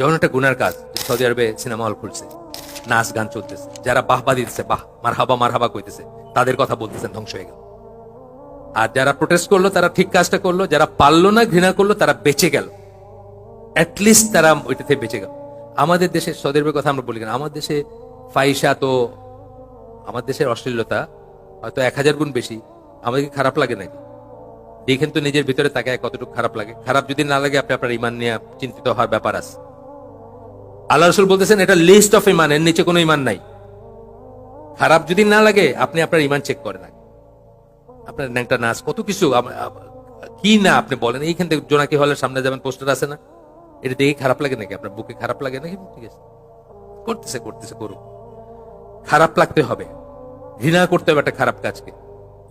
যেমন একটা গুনার কাজ সৌদি আরবে সিনেমা হল খুলছে, নাচ গান চলতেছে, যারা বাহবা দিতেছে, বাহ মার হাবা মার হাবা কইতেছে, তাদের কথা বলতেছেন, ধ্বংস হয়ে গেল। আর যারা প্রোটেস্ট করল, তারা ঠিক কাজটা করল, যারা পারল না, ঘৃণা করল, তারা বেঁচে গেল। অ্যাটলিস্ট তারা ওইটা থেকে বেঁচে গেল। আমাদের দেশে, সৌদি আরবের কথা আমরা বলি কেন, আমার দেশে ফাইসা তো, আমার দেশের অশ্লীলতা হয়তো এক হাজার গুণ বেশি আমাদের কি খারাপ লাগে নাকি? দেখেন তো নিজের ভিতরে তাকে কতটুকু খারাপ লাগে। খারাপ যদি না লাগে, আপনি আপনার ইমান নিয়ে চিন্তিত হওয়ার ব্যাপার আছে। আল্লাহ রসুল বলতেছেন, এটা লিস্ট অফ ইমান এর নিচে কোনো ইমান নাই। খারাপ যদি না লাগে, আপনি আপনার ইমান চেক করেন আগে আপনার ন্যাংটা নাচ কত কিছু কি না আপনি বলেন, এইখান থেকে জোনাকি হলের সামনে যাবেন পোস্টার আছে না, এটা দেখে খারাপ লাগে নাকি? আপনার বুকে খারাপ লাগে নাকি? ঠিক আছে। করতেছে করতেছে, করুক। খারাপ লাগতে হবে। ঘৃণা করতে হবে একটা খারাপ কাজকে।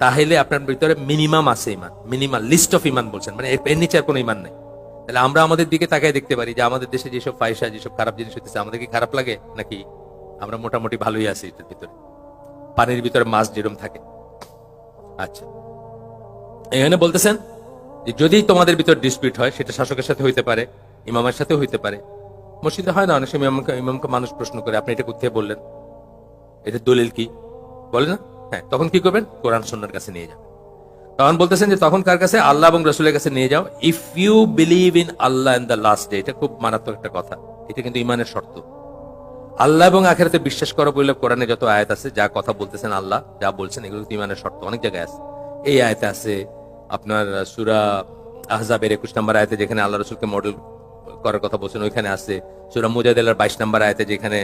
তাহলে আপনার ভিতরে মিনিমাম আছে ইমান মিনিমাম লিস্ট অফ ইমান বলছেন। মানে এর নিচে আর কোনো ইমান নাই। তাহলে আমরা আমাদের দিকে তাকায় দেখতে পারি যে আমাদের দেশে যেসব পয়সা যেসব খারাপ জিনিস হতেছে আমাদের কি খারাপ লাগে নাকি আমরা মোটামুটি ভালোই আছি এটার ভিতরে? পানির ভিতরে মাছ যেরকম থাকে। আচ্ছা। এখানে বলতেছেন যে যদি তোমাদের ভিতর ডিসপিউট হয়, সেটা শাসকের সাথে হইতে পারে, ইমামের সাথে হইতে পারে। মসজিদে হয় না, অনেক সময় ইমামকে ইমামকে মানুষ প্রশ্ন করে, আপনি এটা কোথায় বললেন? এটা দলিল কি? বলে না? হ্যাঁ তখন কি করবেন? কোরআন সন্ন্যার কাছে নিয়ে যাবেন। তখন বলতেছেন যে তখন কার কাছে? আল্লাহ এবং রসুলের কাছে নিয়ে যাও। If you believe in Allah in the last day এটা খুব মারাত্মক একটা কথা। এটা কিন্তু ইমানের শর্ত। আল্লাহ এবং আখেরাতে বিশ্বাস করো বলে কোরআনে যত আয়াত আছে, যা কথা বলতেছেন আল্লাহ, যা বলছেন, এগুলো কিন্তু ইমানের শর্ত। অনেক জায়গায় আছে। এই আয়াতে আছে আপনার সুরা আহজাবের একুশ নম্বর আয়াতে যেখানে আল্লাহ রসুলকে মডেল করার কথা বলছেন, ওইখানে আছে। সুরা মুজাদিলার বাইশ নম্বর আয়াতে যেখানে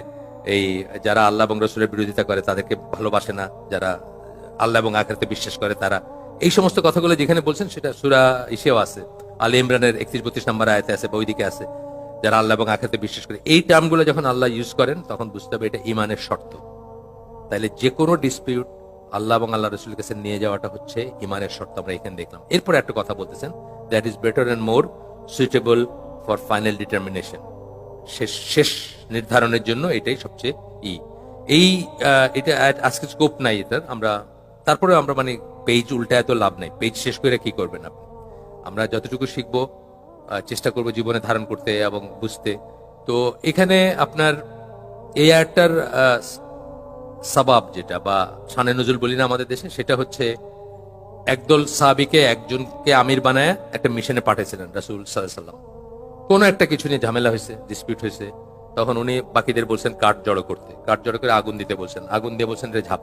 এই যারা আল্লাহ এবং রসুলের বিরোধিতা করে, তাদেরকে ভালোবাসে না। যারা আল্লাহ এবং আখেরাতে বিশ্বাস করে, তারা এই সমস্ত কথাগুলো যেখানে বলছেন, সেটা সুরা ইসেও আছে। আলী ইমরানের একত্রিশ, বত্রিশ নম্বর আয়তে আছে বা ওইদিকে আছে, যারা আল্লাহ এবং আখেরাতে বিশ্বাস করে। এই টার্মগুলো যখন আল্লাহ ইউজ করেন, তখন বুঝতে হবে এটা ইমানের শর্ত। তাহলে যে কোনো ডিসপিউট আল্লাহ এবং আল্লাহ রসুলের কাছে নিয়ে যাওয়াটা হচ্ছে ইমানের শর্ত, আমরা এখানে দেখলাম। এরপর একটা কথা বলতেছেন that is better and more suitable for final determination শেষ শেষ নির্ধারণের জন্য এটাই সবচেয়ে ই। এই এটা আজকে স্কোপ নাই এটার, আমরা তারপরে আমরা মানে পেজ উল্টা এত লাভ নাই। পেজ শেষ করে কি করবেন আপনি? আমরা যতটুকু শিখব চেষ্টা করব জীবনে ধারণ করতে এবং বুঝতে। তো এখানে আপনার এই আহ, সাবাব যেটা বা শানে নজরুল বলি না আমাদের দেশে সেটা হচ্ছে একদল সাহাবিকে একজনকে আমির বানায় একটা মিশনে পাঠিয়েছিলেন রাসুল সাল্লাম কোন একটা কিছু নিয়ে ঝামেলা হয়েছে ডিসপিউট হয়েছে তখন উনি বাকিদের বলছেন কাঠ জড়ো করতে। কাঠ জড়ো করে আগুন দিতে বলছেন। আগুন দিয়ে বলছেন রে ঝাঁপ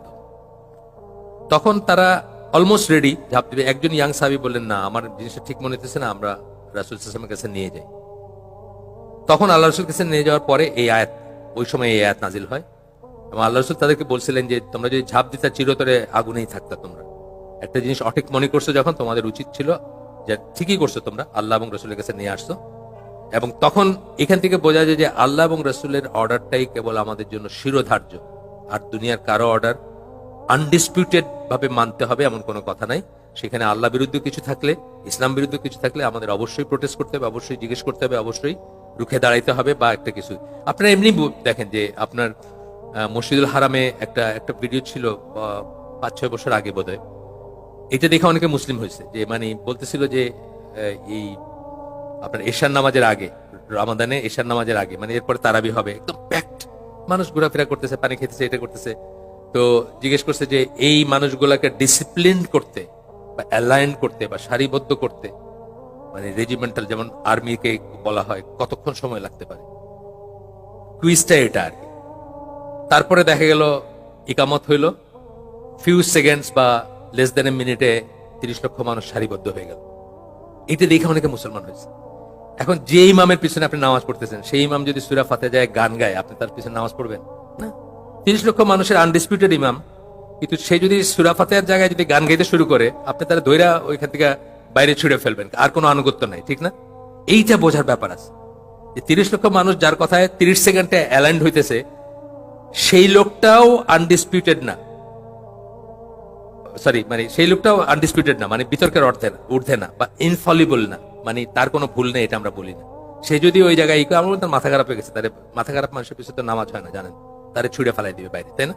তখন তারা অলমোস্ট রেডি ঝাঁপ দিবে একজন ইয়াং সাহাবি বললেন, না, আমার জিনিসটা ঠিক মনে হতেছে না, আমরা রাসুল সাল্লামের কাছে নিয়ে যাই। তখন আল্লাহ রসুল কাছে নিয়ে যাওয়ার পরে এই আয়াত, ওই সময় এই আয়াত নাজিল হয়। এবং আল্লাহ রসুল তাদেরকে বলছিলেন যে, তোমরা যদি ঝাঁপ দিতে চিরতরে আগুনেই থাকতা তোমরা। একটা জিনিস অঠিক মনে করছ যখন, তোমাদের উচিত ছিল যে, ঠিকই করছ তোমরা, আল্লাহ এবং রসুলের কাছে নিয়ে আসছো। এবং তখন এখান থেকে বোঝা যায় যে, আল্লাহ এবং রসুলের অর্ডারটাই কেবল আমাদের জন্য শিরোধার্য। আর দুনিয়ার কারও অর্ডার আনডিসপিউটেড ভাবে মানতে হবে এমন কোনো কথা নাই। সেখানে আল্লাহ বিরুদ্ধে কিছু থাকলে, ইসলাম বিরুদ্ধে কিছু থাকলে আমাদের অবশ্যই প্রোটেস্ট করতে হবে, অবশ্যই জিজ্ঞেস করতে হবে, অবশ্যই রুখে দাঁড়াইতে হবে বা একটা কিছু। আপনারা এমনি দেখেন যে আপনার মসজিদুল হারামে একটা একটা ভিডিও ছিল পাঁচ, ছয় বছর আগে বোধহয়। এটা দেখে অনেকে মুসলিম হয়েছে যে মানে বলতেছিল যে এই আপনার এশার নামাজের আগে, রামাদানে এশার নামাজের আগে মানে এরপরে তারাবি হবে। একদম প্যাকড মানুষ ঘোরাফেরা করতেছে, পানি খেতেছে, এটা করতেছে। তো জিজ্ঞেস করছে যে এই মানুষগুলাকে ডিসিপ্লিন করতে বা অ্যালাইন করতে বা সারিবদ্ধ করতে মানে রেজিমেন্টাল যেমন আর্মিকে বলা হয়, কতক্ষণ সময় লাগতে পারে? কুইজটা এটা আর কি। তারপরে দেখা গেল, ইকামত হইল ফিউ সেকেন্ডস বা লেস দেন এ মিনিটে তিরিশ লক্ষ মানুষ সারিবদ্ধ হয়ে গেল। এটা দেখে অনেকে মুসলমান হয়েছে। এখন যে ইমামের পিছনে আপনি নামাজ পড়তেছেন, সেই ইমাম যদি সুরা ফাতে যায়, গান গায়, আপনি তার পিছনে নামাজ পড়বেন? তিরিশ লক্ষ মানুষের আনডিসপিউটেড ইমাম। কিন্তু সে যদি সুরাফাতের জায়গায় যদি গান গাইতে শুরু করে আপনি তারা দৈরা ওইখান থেকে বাইরে ছুড়ে ফেলবেন। আর কোনো আনুগত্য নাই ঠিক না? এইটা বোঝার ব্যাপার আছে। যে তিরিশ লক্ষ মানুষ যার কথায় তিরিশ সেকেন্ডে অ্যালাইন্ড হইতেছে সেই লোকটাও আনডিসপিউটেড না। সরি মানে সেই লোকটাও আনডিসপিউটেড না মানে বিতর্কের অর্থে না ঊর্ধ্বে না বা ইনফলিবল না মানে তার কোনো ভুল নেই এটা আমরা বলি না। সে যদি ওই জায়গায় ই করে, আমরা মাথা খারাপ হয়ে গেছে তার মাথা খারাপ মানুষের পিছনে তো নামাজ হয় না জানেন? তারে ছুড়ে ফেলাই দিবে বাইরে, তাই না?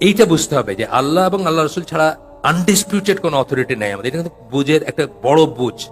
এইটা বুঝতে হবে যে আল্লাহ এবং আল্লাহ রসুল ছাড়া আনডিসপিউটেড কোনো অথরিটি নেই আমাদের। এটা কিন্তু বুঝের একটা বড় বুঝ।